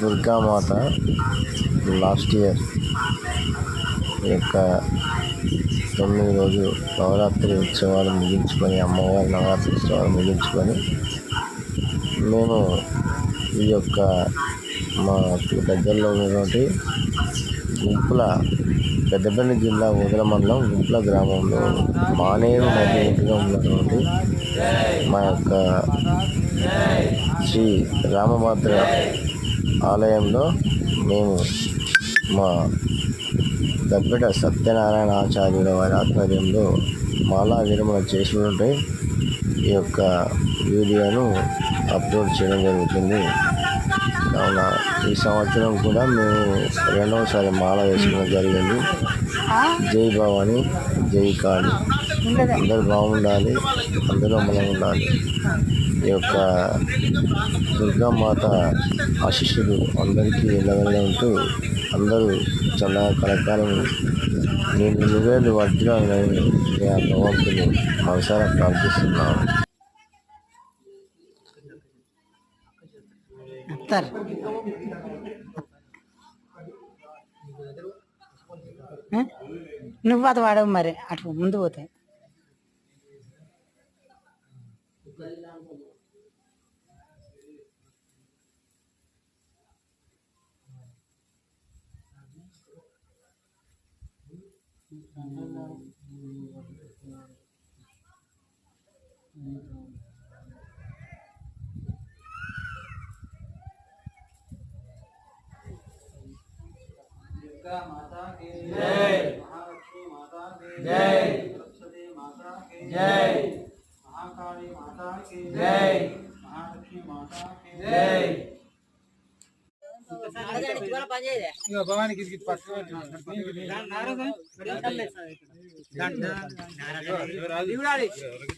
Durgamata last year ఈ యొక్క తొమ్మిది రోజులు నవరాత్రి ఉత్సవాలు ముగించుకొని అమ్మవారి నవరాత్రి ఉత్సవాలు ముగించుకొని మేము ఈ యొక్క మా దగ్గరలో ఉన్నటువంటి గుంపుల పెద్దపల్లి జిల్లా ఉదల మండలం గుంపుల గ్రామంలో మానేరు నది ఉన్నటువంటి మా యొక్క శ్రీ రామభద్ర ఆలయంలో మేము మా దగ్గర సత్యనారాయణ ఆచార్యుల వారి ఆధ్వర్యంలో మాలా విరమణ చేసి ఈ యొక్క వీడియోను అప్లోడ్ చేయడం జరుగుతుంది. కావున ఈ సంవత్సరం కూడా మేము రెండవసారి మాల వేసుకోవడం జరిగింది. జై భవాని జై కాళీ. అందరూ బాగుండాలి అందరూ మనం ఉండాలి. ఈ యొక్క దుర్గామాత ఆశీస్సులు అందరికీ ఎల్లవెల్ల ఉంటూ అందరూ చాలా కలకాలం నేను నువ్వేళ్ళు వడ్డాలని ఆ భగవంతుని మనసారా ప్రార్థిస్తున్నాను. అత్తారు నువ్వు అది వాడవు మరి అటు ముందు పోతాయి दुर्गा माता की जय महालक्ष्मी माता की जय सरस्वती माता की जय महाकाली माता की जय महालक्ष्मी माता की जय ఇక భవానికి ఇది పట్టుకోవాలి